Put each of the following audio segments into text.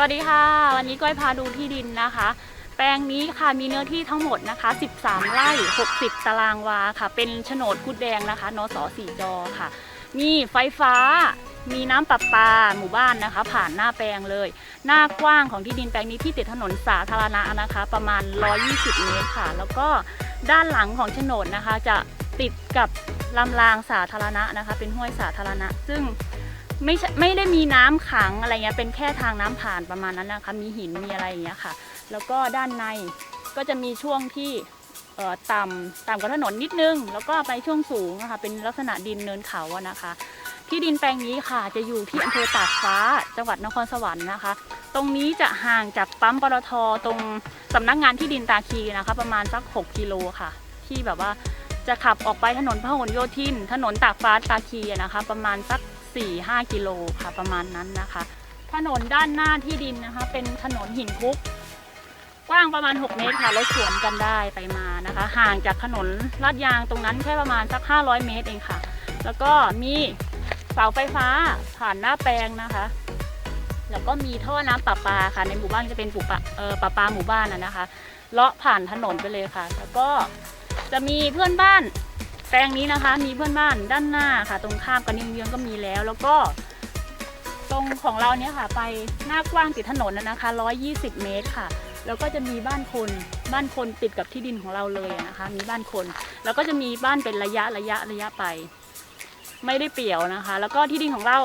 วัสดีค่ะ วันนี้ก้อยพาดูที่ดินนะคะ แปลงนี้ค่ะมีเนื้อที่ทั้งหมดนะคะ 13 ไร่ 60 ตารางวาค่ะ เป็นโฉนดกุดแดงนะคะนสสี่จอค่ะ มีไฟฟ้ามีน้ำประปาหมู่บ้านนะคะ ผ่านหน้าแปลงเลย หน้ากว้างของที่ดินแปลงนี้ที่ติดถนนสาธารณะนะคะ ประมาณ 120 เมตรค่ะ แล้วก็ด้านหลังของโฉนดนะคะ จะติดกับลำรางสาธารณะนะคะ เป็นห้วยสาธารณะ ซึ่ง ไม่ใช่ไม่ได้มีน้ำขังอะไรเงี้ยเป็นแค่ทางน้ำผ่านประมาณนั้นนะคะมีหินมีอะไรอย่างเงี้ยค่ะ แล้วก็ด้านในก็จะมีช่วงที่เอ่อต่ำต่ำกว่าถนนนิดนึง แล้วก็ไปช่วงสูงนะคะเป็นลักษณะดินเนินเขาอะนะคะ ที่ดินแปลงนี้ค่ะจะอยู่ที่อำเภอตากฟ้า จังหวัดนครสวรรค์นะคะ ตรงนี้จะห่างจากปั๊มปตทตรงสำนักงานที่ดินตาคีนะคะ ประมาณสัก 6 กิโลค่ะ ที่แบบว่าจะขับออกไปถนนพหลโยธิน ถนนตากฟ้าตาคีนะคะ ประมาณสัก 4-5 กิโลค่ะประมาณนั้นนะคะ ถนนด้านหน้าที่ดินนะคะ เป็นถนนหินคลุก กว้างประมาณ 6 เมตรค่ะรถสวนกันได้ไปมานะคะ ห่างจากถนนลาดยางตรงนั้นแค่ประมาณสัก 500 เมตรเองค่ะ แล้วก็มีเสาไฟฟ้าผ่านหน้าแปลงนะคะแล้วก็มีท่อน้ำประปาค่ะ ในหมู่บ้านจะเป็นปูปะเออประปาหมู่บ้านนะคะเลาะผ่านถนนไปเลยค่ะ แล้วก็จะมีเพื่อนบ้าน แปลงนี้นะคะ มีเพื่อนบ้านด้านหน้าค่ะ ตรงข้ามกันเยื้องๆก็มีแล้ว แล้วก็ ตรงของเราเนี่ยค่ะ ไปหน้ากว้างติดถนนนะนะคะ 120 เมตรค่ะ แล้วก็จะมีบ้านคน บ้านคนติดกับที่ดินของเราเลยนะคะ มีบ้านคน แล้วก็จะมีบ้านเป็นระยะระยะระยะไป ไม่ได้เปี่ยวนะคะ แล้วก็ที่ดินของเรา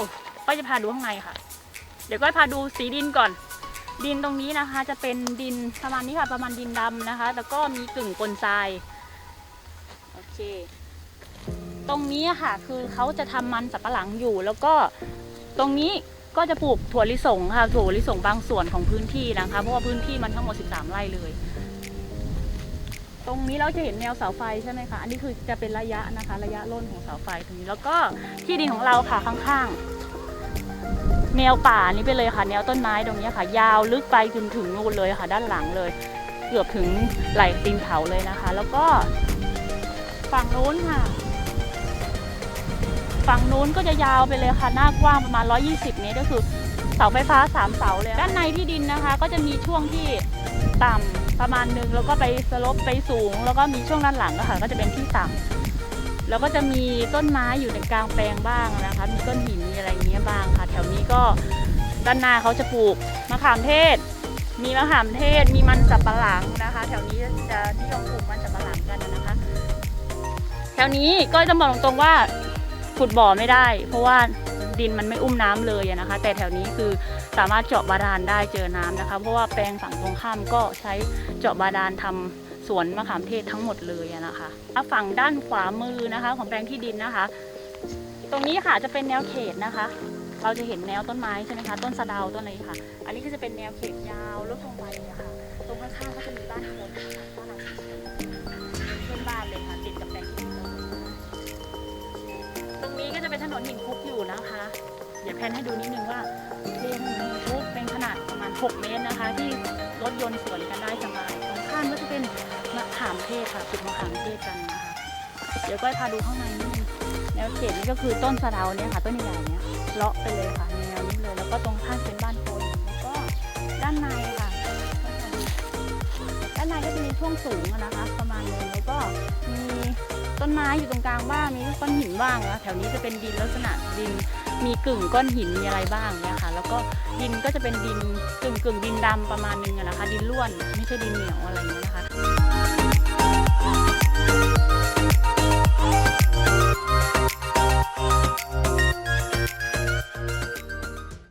ก็จะพาดูข้างในค่ะ เดี๋ยวก็พาดูสีดินก่อน ดินตรงนี้นะคะ จะเป็นดินประมาณนี้ค่ะ ประมาณดินดำนะคะ แล้วก็มีกึ่งปนทรายโอเค ตรงนี้ค่ะ คือเขาจะทำมันสับปะหลังอยู่ แล้วก็ตรงนี้ก็จะปลูกถั่วลิสงค่ะถั่วลิสงบางส่วนของพื้นที่นะคะ เพราะว่าพื้นที่มันทั้งหมด 13 ไร่เลย ตรงนี้เราจะเห็นแนวเสาไฟใช่ไหมคะอันนี้คือจะเป็นระยะนะคะ ระยะร่นของเสาไฟตรงนี้แล้วก็ที่ดินของเราค่ะข้างๆ แนวป่านี้ไปเลยค่ะ แนวต้นไม้ตรงนี้ค่ะ ยาวลึกไปจนถึงนู่นเลยค่ะ ด้านหลังเลย เกือบถึงไหล่ตีนเขาเลยนะคะ แล้วก็ฝั่งนู้นค่ะ ฝั่งนู้นก็จะยาวไปเลยค่ะ หน้ากว้างประมาณ 120 เมตรก็คือเสาไฟฟ้า 3 เสาเลย ด้านในที่ดินนะคะ ก็จะมีช่วงที่ต่ำประมาณหนึงแล้วก็ไปสลบไปสูง แล้วก็มีช่วงด้านหลังอะคะก็จะเป็นที่ต่ำแล้วก็จะมีต้นไม้อยู่ในกลางแปลงบ้างนะคะ มีก้นหินมีอะไรเงี้ยบ้างค่ะ แถวนี้ก็ด้านหน้าเขาจะปลูกมะขามเทศ มีมะขามเทศ มีมันสับปะหลังนะคะ แถวนี้จะนิยมปลูกมันสับปะหลังกันนะคะ แถวนี้ก็จะบอกตรงๆว่า ขุดบ่อไม่ได้ เพราะว่าดินมันไม่อุ้มน้ำเลยนะคะ แต่แถวนี้คือสามารถเจาะบาดาลได้เจอน้ำนะคะ เพราะว่าแปลงฝั่งตรงข้ามก็ใช้เจาะบาดาลทำสวนมะขามเทศทั้งหมดเลยอะนะคะฝั่งด้านขวามือนะคะ ของแปลงที่ดินนะคะ ตรงนี้ค่ะจะเป็นแนวเขตนะคะ เราจะเห็นแนวต้นไม้ใช่ไหมคะต้นสะดาวต้นอะไรค่ะ อันนี้ก็จะเป็นแนวเขตยาวลึกลงไปอะค่ะตรงข้างๆก็จะมีบ้านคนบ้านหลังเพื่อนบ้านเลยค่ะติดกับ ถนนหินคลุกอยู่นะคะ เดี๋ยวแพนให้ดูนิดนึงว่าเป็นหินคลุกเป็นขนาดประมาณ 6 เมตรนะคะ ที่รถยนต์สวนกันได้สบายตรงข้ามก็จะเป็นมะขามเทศค่ะปลูกมะขามเทศกันนะคะเดี๋ยวก็พาดูข้างในนิดนึงแนวเขตนี้ก็คือต้นสะเดาเนี่ยค่ะ ต้นใหญ่เนี่ยเลาะไปเลยค่ะแนวนี้เลยแล้วก็ตรงข้างเป็นบ้านคนแล้วก็ด้านในค่ะด้านในก็จะมีช่วงสูงนะคะ ประมาณนึงแล้วก็มี ต้นไม้อยู่ตรงกลางบ้างมีก้อนหินบ้างนะแถวนี้จะเป็นดินลักษณะดินมีกึ่งก้อนหินมีอะไรบ้างเนี่ยค่ะ แล้วก็ดินก็จะเป็นดินกึ่งกึ่งดินดำประมาณนึงอะนะคะ ดินร่วนไม่ใช่ดินเหนียวอะไรอย่างเงี้ยนะคะ